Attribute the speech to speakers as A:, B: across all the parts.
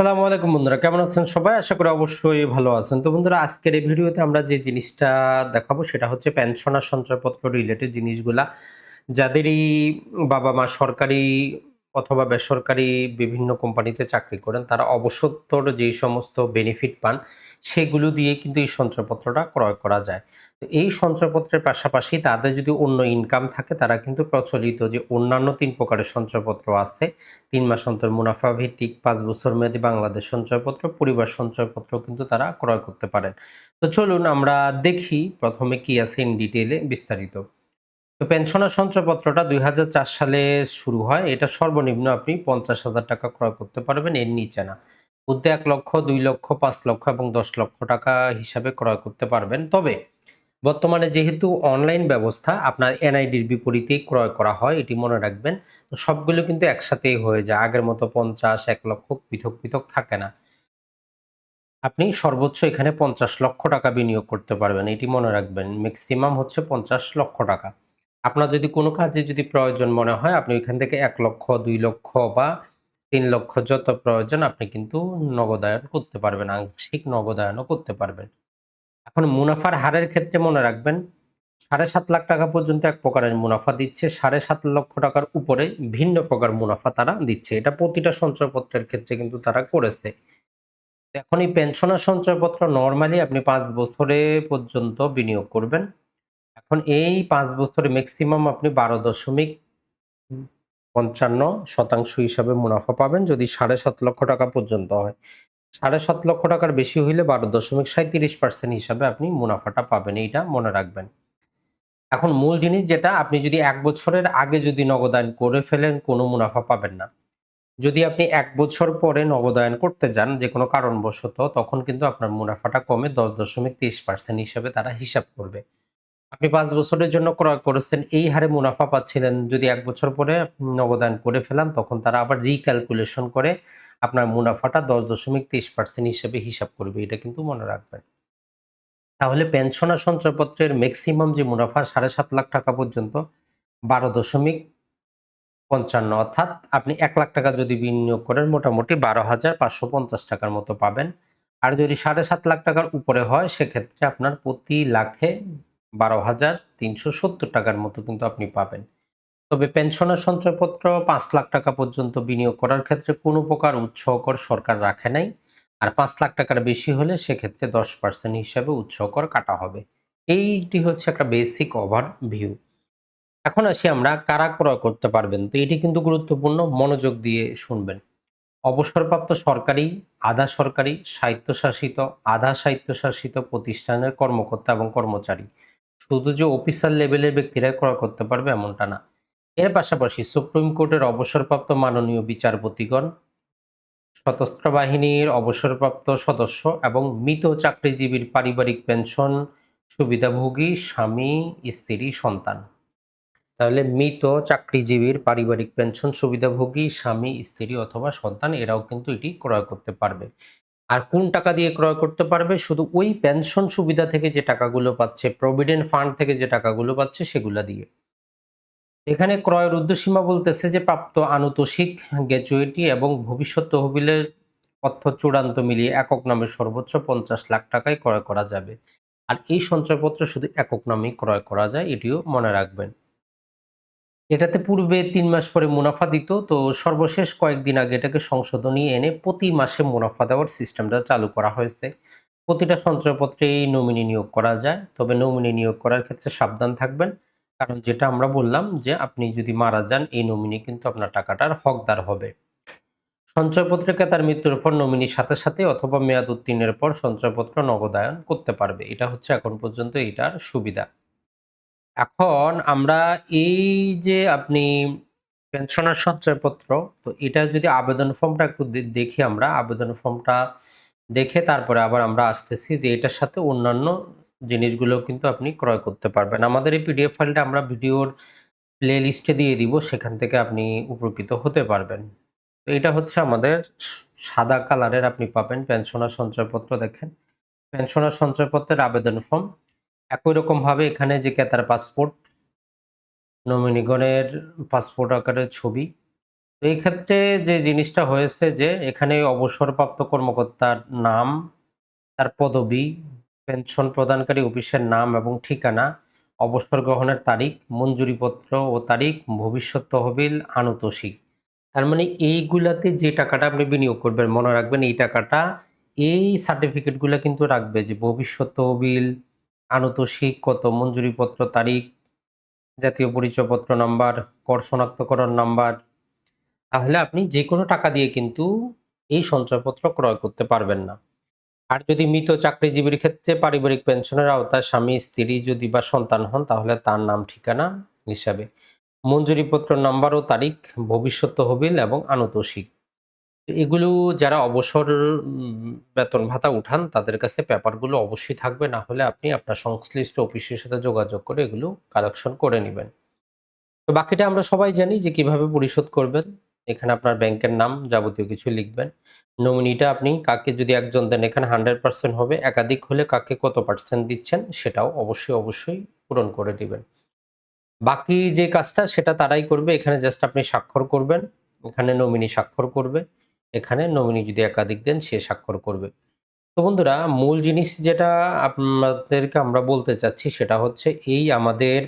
A: সালামু আলাইকুম বন্ধুরা, কেমন আছেন সবাই? আশা করি অবশ্যই ভালো আছেন। তো বন্ধুরা, আজকের এই ভিডিওতে আমরা যে জিনিসটা দেখাবো সেটা হচ্ছে পেনশন আর সঞ্চয়পত্র রিলেটেড জিনিসগুলা। যাদেরই বাবা মা সরকারি অথবা বেসরকারি বিভিন্ন কোম্পানিতে চাকরি করেন, তারা অবসত্তর যেই সমস্ত বেনিফিট পান, সেগুলো দিয়ে কিন্তু এই সঞ্চয়পত্রটা ক্রয় করা যায়। তো এই সঞ্চয়পত্রের পাশাপাশি তাদের যদি অন্য ইনকাম থাকে, তারা কিন্তু প্রচলিত যে অন্যান্য তিন প্রকারের সঞ্চয়পত্র আছে। তিন মাস অন্তর মুনাফা ভিত্তিক, পাঁচ বছর মেয়াদী বাংলাদেশ সঞ্চয়পত্র, পরিবার সঞ্চয়পত্র কিন্তু তারা ক্রয় করতে পারেন। তো চলুন আমরা দেখি প্রথমে কি আছে ইন ডিটেলে বিস্তারিত। তো পেনশনার সঞ্চয়পত্রটা দুই হাজার চার সালে শুরু হয়। এটা সর্বনিম্ন আপনি পঞ্চাশ হাজার টাকা ক্রয় করতে পারবেন, এর নিচে না। বুদ্ধে এক লক্ষ, দুই লক্ষ, পাঁচ লক্ষ এবং দশ লক্ষ টাকা হিসাবে ক্রয় করতে পারবেন। তবে বর্তমানে যেহেতু অনলাইন ব্যবস্থা, আপনার এনআইডির বিপরীতেই ক্রয় করা হয়, এটি মনে রাখবেন। তো সবগুলো কিন্তু একসাথেই হয়ে যায়। আগের মতো পঞ্চাশ, এক লক্ষ পৃথক পৃথক থাকে না। আপনি সর্বোচ্চ এখানে পঞ্চাশ লক্ষ টাকা বিনিয়োগ করতে পারবেন। এটি মনে রাখবেন ম্যাক্সিমাম হচ্ছে পঞ্চাশ লক্ষ টাকা। আপনার যদি কোনো কাজে যদি প্রয়োজন মনে হয়, আপনি ওইখান থেকে এক লক্ষ, দুই লক্ষ বা তিন লক্ষ যত প্রয়োজন, আপনি কিন্তু নগদায়ন করতে পারবেন, আংশিক নগদায়নও করতে পারবেন। এখন মুনাফার হারের ক্ষেত্রে মনে রাখবেন, সাড়ে সাত লাখ টাকা পর্যন্ত এক প্রকারের মুনাফা দিচ্ছে, সাড়ে সাত লক্ষ টাকার উপরে ভিন্ন প্রকার মুনাফা তারা দিচ্ছে। এটা প্রতিটা সঞ্চয়পত্রের ক্ষেত্রে কিন্তু তারা করেছে। এখন এই পেনশনার সঞ্চয়পত্র নর্মালি আপনি পাঁচ বছরে পর্যন্ত বিনিয়োগ করবেন। এখন এই পাঁচ বছরে ম্যাক্সিমাম আপনি বারো দশমিক পঞ্চান্ন শতাংশ হিসাবে মুনাফা পাবেন যদি সাড়ে সাত লক্ষ টাকা পর্যন্ত হয়। সাড়ে সাত লক্ষ টাকার বেশি হইলে বারো দশমিক সাঁত্রিশ পার্সেন্ট হিসাবে আপনি মুনাফাটা পাবেন, এইটা মনে রাখবেন। এখন মূল জিনিস যেটা, আপনি যদি এক বছরের আগে যদি নগদায়ন করে ফেলেন, কোনো মুনাফা পাবেন না। যদি আপনি এক বছর পরে নগদায়ন করতে যান যে কোনো কারণবশত, তখন কিন্তু আপনার মুনাফাটা কমে দশ দশমিক তেইশ পার্সেন্ট হিসাবে তারা হিসাব করবে। আপনি পাঁচ বছরের জন্য ক্রয় করেছেন, এই হারে মুনাফা পাচ্ছিলেন। যদি এক বছর পরে নগদায়ন করে ফেলান, তখন তারা আবার রিক্যালকুলেশন করে আপনার মুনাফাটা দশ দশমিক তেইশ পার্সেন্ট হিসেবে হিসাব করবে। এটা কিন্তু মনে রাখবেন। তাহলে পেনশনার সঞ্চয়পত্রের ম্যাক্সিমাম যে মুনাফা, সাড়ে সাত লাখ টাকা পর্যন্ত, বারো দশমিক পঞ্চান্ন, অর্থাৎ আপনি এক লাখ টাকা যদি বিনিয়োগ করেন, মোটামুটি বারো হাজার পাঁচশো পঞ্চাশ টাকার মতো পাবেন। আর যদি সাড়ে সাত লাখ টাকার উপরে হয়, সেক্ষেত্রে আপনার প্রতি লাখে বারো হাজার তিনশো সত্তর টাকার মতো কিন্তু আপনি পাবেন। তবে পেনশনের সঞ্চয়পত্র পাঁচ লাখ টাকা পর্যন্ত বিনিয়োগ করার ক্ষেত্রে কোনো প্রকার উৎসকর সরকার রাখে নাই। আর পাঁচ লাখ টাকার বেশি হলে সেক্ষেত্রে দশ পার্সেন্ট হিসাবে উৎসকর কাটা হবে। এইটি হচ্ছে একটা বেসিক ওভার ভিউ এখন আসি আমরা কারা ক্রয় করতে পারবেন। তো এটি কিন্তু গুরুত্বপূর্ণ, মনোযোগ দিয়ে শুনবেন। অবসরপ্রাপ্ত সরকারি, আধা সরকারি, স্বায়ত্তশাসিত, আধা স্বায়ত্তশাসিত প্রতিষ্ঠানের কর্মকর্তা এবং কর্মচারী। শুধু যে অফিসার লেভেলের ব্যক্তিরা ক্রয় করতে পারবে এমনটা না। এর পাশাপাশি সুপ্রিম কোর্টের অবসরপ্রাপ্ত মাননীয় বিচারপতিগণ, সশস্ত্র বাহিনীর অবসরপ্রাপ্ত সদস্য এবং মৃত চাকরিজীবীর পারিবারিক পেনশন সুবিধাভোগী স্বামী, স্ত্রী, সন্তান। তাহলে মৃত চাকরিজীবীর পারিবারিক পেনশন সুবিধাভোগী স্বামী, স্ত্রী অথবা সন্তান এরাও কিন্তু এটি ক্রয় করতে পারবে। আর কোন টাকা দিয়ে ক্রয় করতে পারবে? শুধু ওই পেনশন সুবিধা থেকে যে টাকাগুলো পাচ্ছে প্রভিডেন্ট ফান্ড থেকে যে টাকাগুলো পাচ্ছে, সেগুলো দিয়ে। এখানে ক্রয়ের উর্ধ্বসীমা বলতেছে যে প্রাপ্ত আনুতোষিক গ্র্যাচুইটি এবং ভবিষ্যৎ তহবিলের অর্থ চূড়ান্ত মিলিয়ে একক নামে সর্বোচ্চ পঞ্চাশ লাখ টাকায় ক্রয় করা যাবে। আর এই সঞ্চয়পত্র শুধু একক নামেই ক্রয় করা যায়, এটিও মনে রাখবেন। এটাতে পূর্বে তিন মাস পরে মুনাফা দিত, তো সর্বশেষ কয়েকদিন আগে এটাকে সংশোধনী এনে প্রতি মাসে মুনাফা দেওয়ার সিস্টেমটা চালু করা হয়েছে। প্রতিটা সঞ্চয়পত্রেই নমিনি নিয়োগ করা যায়, তবে নমিনি নিয়োগ করার ক্ষেত্রে সাবধান থাকবেন। কারণ যেটা আমরা বললাম যে, আপনি যদি মারা যান, এই নমিনি কিন্তু আপনার টাকাটার হকদার হবে। সঞ্চয়পত্রে তার মৃত্যুর পর নমিনির সাথে সাথে অথবা মেয়াদ উত্তীর্ণের পর সঞ্চয়পত্র নগদায়ন করতে পারবে। এটা হচ্ছে এখন পর্যন্ত এটার সুবিধা। এখন আমরা এই যে আপনি পেনশনার সঞ্চয়পত্র, তো এটা যদি আবেদন ফর্মটা একটু দেখি আমরা। আবেদন ফর্মটা দেখে তারপরে আবার আমরা আসতেছি যে এটার সাথে অন্যান্য জিনিসগুলো কিন্তু আপনি ক্রয় করতে পারবেন। আমাদের এই পিডিএফ ফাইলটা আমরা ভিডিওর প্লে লিস্টে দিয়ে দিব, সেখান থেকে আপনি উপকৃত হতে পারবেন। তো এটা হচ্ছে আমাদের সাদা কালারের আপনি পাবেন পেনশনার সঞ্চয়পত্র দেখেন। পেনশনার সঞ্চয়পত্রের আবেদন ফর্ম একই রকম ভাবে এখানে যে ক্রেতার পাসপোর্ট নমিনিগণের পাসপোর্ট আকারের ছবি তো এই ক্ষেত্রে যে জিনিসটা হয়েছে যে এখানে অবসরপ্রাপ্ত কর্মকর্তার নাম, তার পদবি, পেনশন প্রদানকারী অফিসের নাম এবং ঠিকানা, অবসর গ্রহণের তারিখ, মঞ্জুরিপত্র ও তারিখ, ভবিষ্যৎ তহবিল, আনুতোষিক। তার মানে এইগুলাতে যে টাকাটা আপনি বিনিয়োগ করবেন মনে রাখবেন এই টাকাটা এই সার্টিফিকেটগুলো কিন্তু রাখবে যে ভবিষ্যৎ তহবিল, আনুতোষিক কত, মঞ্জুরিপত্র তারিখ, জাতীয় পরিচয়পত্র নাম্বার, কর শনাক্তকরণ নাম্বার। তাহলে আপনি যেকোনো টাকা দিয়ে কিন্তু এই সঞ্চয়পত্র ক্রয় করতে পারবেন না। আর যদি মৃত চাকরিজীবীর ক্ষেত্রে পারিবারিক পেনশনের আওতায় স্বামী, স্ত্রী যদি বা সন্তান হন তাহলে তার নাম ঠিকানা হিসাবে। মঞ্জুরিপত্র নাম্বার ও তারিখ, ভবিষ্যৎ তহবিল এবং আনুতোষিক। এগুলো যারা অবসর বেতন ভাতা উঠান তাদের কাছে পেপারগুলো অবশ্যই থাকবে না হলে আপনি আপনার সংশ্লিষ্ট অফিসের সাথে যোগাযোগ করে এগুলো কালেকশন করে নেবেন তো বাকিটা আমরা সবাই জানি যে কীভাবে পরিশোধ করবেন। এখানে আপনার ব্যাংকের নাম যাবতীয় কিছু লিখবেন। নমিনিটা আপনি কাকে যদি একজন দেন এখানে 100% হবে। একাধিক হলে কাকে কত পার্সেন্ট দিচ্ছেন সেটাও অবশ্যই, অবশ্যই পূরণ করে দিবেন। বাকি যে কাজটা সেটা তারাই করবে। এখানে জাস্ট আপনি স্বাক্ষর করবেন। এখানে নমিনি স্বাক্ষর করবে। এখানে নমিনি যদি একাধিক দেন সে স্বাক্ষর করবে। তো বন্ধুরা মূল জিনিস যেটা আপনাদেরকে আমরা বলতে চাচ্ছি সেটা হচ্ছে এই আমাদের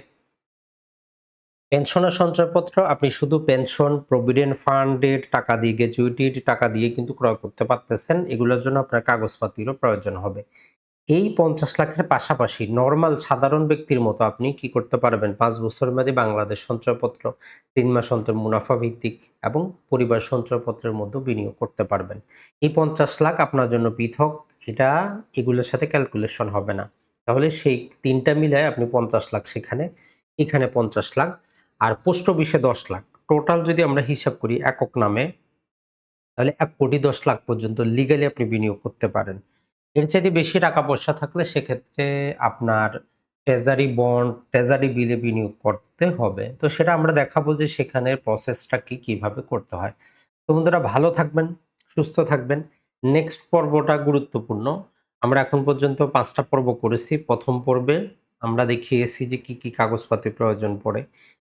A: পেনশনের সঞ্চয়পত্র আপনি শুধু পেনশন, প্রভিডেন্ট ফান্ডের টাকা দিয়ে, গ্যাচুইটির টাকা দিয়ে কিন্তু ক্রয় করতে পারতেছেন। এগুলোর জন্য আপনার কাগজপাতিরও প্রয়োজন হবে। এই ৫০ লাখের পাশাপাশি নর্মাল সাধারণ ব্যক্তির মতো আপনি কি করতে পারবেন পাঁচ বছর মেয়াদী বাংলাদেশ সঞ্চয়পত্র, তিন মাস অন্তর মুনাফা ভিত্তিক এবং পরিবার সঞ্চয়পত্রের মধ্যে বিনিয়োগ করতে পারবেন। এই ৫০ লাখ আপনার জন্য পৃথক এটা এগুলোর সাথে ক্যালকুলেশন হবে না। তাহলে সেই ৩ টা মিলায় আপনি ৫০ লাখ সেখানে, এখানে ৫০ লাখ আর পোস্ট অফিসে ১০ লাখ। টোটাল যদি আমরা হিসাব করি একক নামে তাহলে এক কোটি ১০ লাখ পর্যন্ত লিগ্যালি আপনি বিনিয়োগ করতে পারেন। এর চাইতে বেশি টাকা পয়সা থাকলে সেক্ষেত্রে আপনার ট্রেজারি বন্ড, ট্রেজারি বিলে বিনিয়োগ করতে হবে। তো সেটা আমরা দেখাবো যে সেখানে প্রসেসটা কি, কীভাবে করতে হয়। তো বন্ধুরা ভালো থাকবেন, সুস্থ থাকবেন। নেক্সট পর্বটা গুরুত্বপূর্ণ। আমরা এখন পর্যন্ত পাঁচটা পর্ব করেছি। প্রথম পর্বে আমরা দেখিয়েছি যে কি, কি কাগজপাতি প্রয়োজন পড়ে।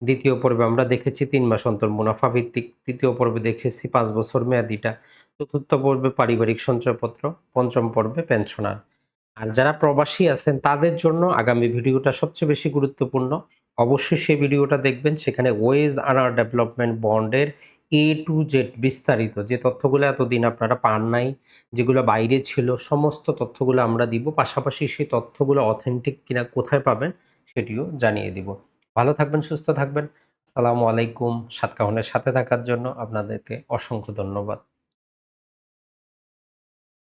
A: দ্বিতীয় পর্বে আমরা দেখেছি তিন মাস অন্তর মুনাফা ভিত্তিক। তৃতীয় পর্বে দেখেছি পাঁচ বছর মেয়াদিটা। চতুর্থ পর্বে পারিবারিক সঞ্চয়পত্র। পঞ্চম পর্বে পেনশনার। আর যারা প্রবাসী আছেন তাদের জন্য আগামী ভিডিওটা সবচেয়ে বেশি গুরুত্বপূর্ণ। অবশ্যই সেই ভিডিওটা দেখবেন। সেখানে ওয়েজ আনার ডেভেলপমেন্ট বন্ডের এ টু জেড বিস্তারিত যে তথ্যগুলো এতদিন আপনারা পান নাই, যেগুলো বাইরে ছিল সমস্ত তথ্যগুলো আমরা দিব। পাশাপাশি সেই তথ্যগুলো অথেন্টিক কিনা কোথায় পাবেন সেটিও জানিয়ে দিব। ভালো থাকবেন, সুস্থ থাকবেন। আসসালামু আলাইকুম। সাতকাহনের সাথে থাকার জন্য আপনাদেরকে অসংখ্য ধন্যবাদ।